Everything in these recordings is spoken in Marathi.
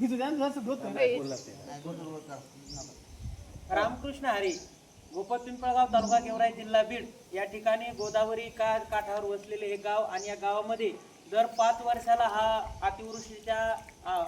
ही तुझ्या रामकृष्ण हरी गोपत पिंपळगाव तालुका गेवराई जिल्हा बीड. या ठिकाणी गोदावरी का काठावर वसलेले हे गाव आणि या गावामध्ये दर पाच वर्षाला हा अतिवृष्टीच्या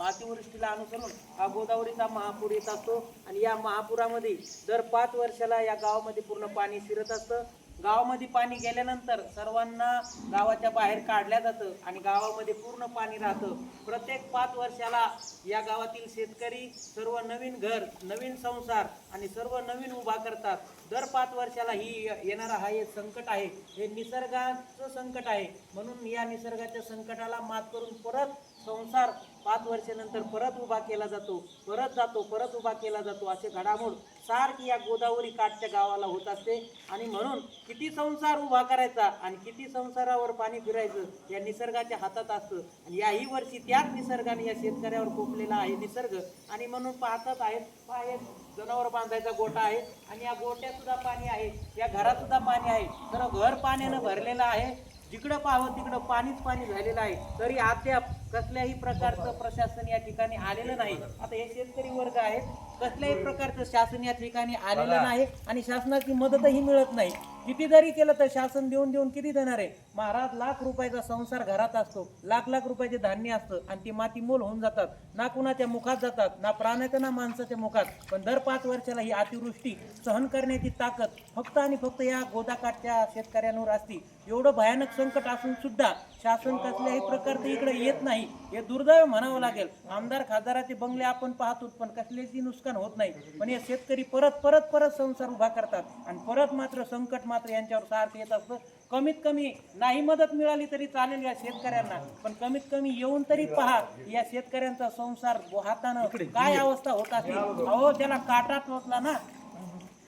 अतिवृष्टीला अनुसरून हा गोदावरीचा महापूर येत असतो. आणि या महापुरामध्ये दर पाच वर्षाला या गावामध्ये पूर्ण पाणी शिरत असतं. गावामध्ये पाणी गेल्यानंतर सर्वांना गावाच्या बाहेर काढल्या जातं आणि गावामध्ये पूर्ण पाणी राहतं. प्रत्येक पाच वर्षाला या गावातील शेतकरी सर्व नवीन घर नवीन संसार आणि सर्व नवीन उभा करतात. दर पाच वर्षाला ही येणारा हा एक संकट आहे. हे निसर्गाचं संकट आहे. म्हणून या निसर्गाच्या संकटाला मात करून परत संसार पाच वर्षानंतर परत उभा केला जातो परत जातो परत उभा केला जातो असे घडामोड सारखी या गोदावरी काठच्या गावाला होत असते. आणि म्हणून किती संसार उभा करायचा आणि किती संसारावर पाणी फिरायचं या निसर्गाच्या हातात असतं. आणि याही वर्षी त्याच निसर्गाने या शेतकऱ्यावर कोपलेला आहे निसर्ग. आणि म्हणून पाहतात आहेत पहा जनावर बांधायचा गोठा आहे. आणि या गोट्यात सुद्धा पाणी आहे या घरात सुद्धा पाणी आहे. तर घर पाण्यानं भरलेलं आहे. जिकडं पाहावं तिकडं पाणीच पाणी झालेलं आहे. तरी अद्याप कसल्याही प्रकारचं प्रशासन या ठिकाणी आलेलं नाही. आता हे शेतकरी वर्ग आहेत. कसल्याही प्रकारचं शासन या ठिकाणी आलेलं नाही आणि शासनाची मदतही मिळत नाही. किती जरी केलं तर शासन देऊन देऊन किती देणार आहे? महाराज लाख रुपयाचा संसार घरात असतो. लाख लाख रुपयाचे धान्य असतं आणि ती माती मोल होऊन जातात. ना कुणाच्या मुखात जातात ना प्राण्याच्या ना माणसाच्या मुखात. पण दर पाच वर्षाला ही अतिवृष्टी सहन करण्याची ताकद फक्त आणि फक्त या गोदाकाठच्या शेतकऱ्यांवर असते. एवढं भयानक संकट असून सुद्धा शासन कसल्याही प्रकारचं इकडे येत नाही. हे दुर्दैव म्हणावं लागेल. आमदार खासदाराचे बंगले आपण पाहतो पण कसल्याची नुकसान होत नाही. पण हे शेतकरी परत परत परत संसार उभा करतात. आणि परत मात्र संकट मात्र यांच्यावर सार्थ येत असतं. कमीत कमी नाही मदत मिळाली तरी चालेल या शेतकऱ्यांना. पण कमीत कमी येऊन तरी पहा या शेतकऱ्यांचा संसार हातानं काय अवस्था होत असेल? अहो त्याला काटा टोचला ना.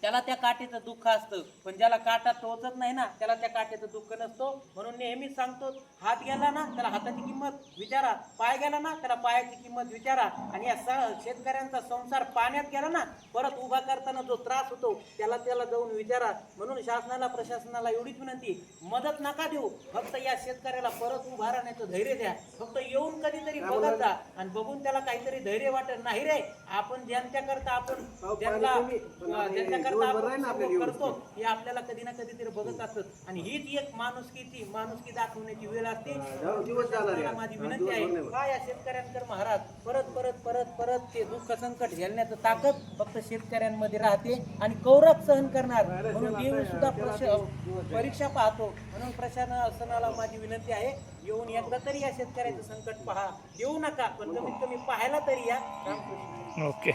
त्याला त्या काठीचं दुःख असतं. पण ज्याला काटा टोचत नाही ना त्याला त्या काठीचं दुःख नसतो. म्हणून नेहमीच सांगतो हात गेला ना त्याला हाताची किंमत विचारा. पाय गेला ना त्याला पायाची किंमत विचारा. आणि या शेतकऱ्यांचा संसार पाण्यात गेला ना परत उभा करताना जो त्रास होतो त्याला त्याला जाऊन विचारा. म्हणून शासनाला प्रशासनाला एवढीच विनंती मदत नका देऊ. फक्त या शेतकऱ्याला परत उभा राहण्याचं धैर्य द्या. फक्त येऊन कधीतरी बघत जा आणि बघून त्याला काहीतरी धैर्य वाटत नाही रे. आपण ज्यांच्याकरता आपण ज्यांना ज्यांच्याकरता आपण करतो. हे आपल्याला कधी ना कधीतरी बघत असत. आणि हीच एक माणुसकीची माणुसकी दाखवण्याची वेळ असते. मला माझी विनंती आहे का या शेतकऱ्यांकर महाराज परत परत परत परत ते दुःख संकट झेलण्याचं ताकद फक्त शेतकऱ्यांमध्ये राहते आणि कौरव सहन करणार. म्हणून देव सुद्धा परीक्षा पाहतो. म्हणून प्रशासनाला माझी विनंती आहे येऊन एकदा तरी या शेतकऱ्याचं संकट पहा. देऊ नका पण कमीत कमी पाहायला तरी या. रामकृष्ण. ओके.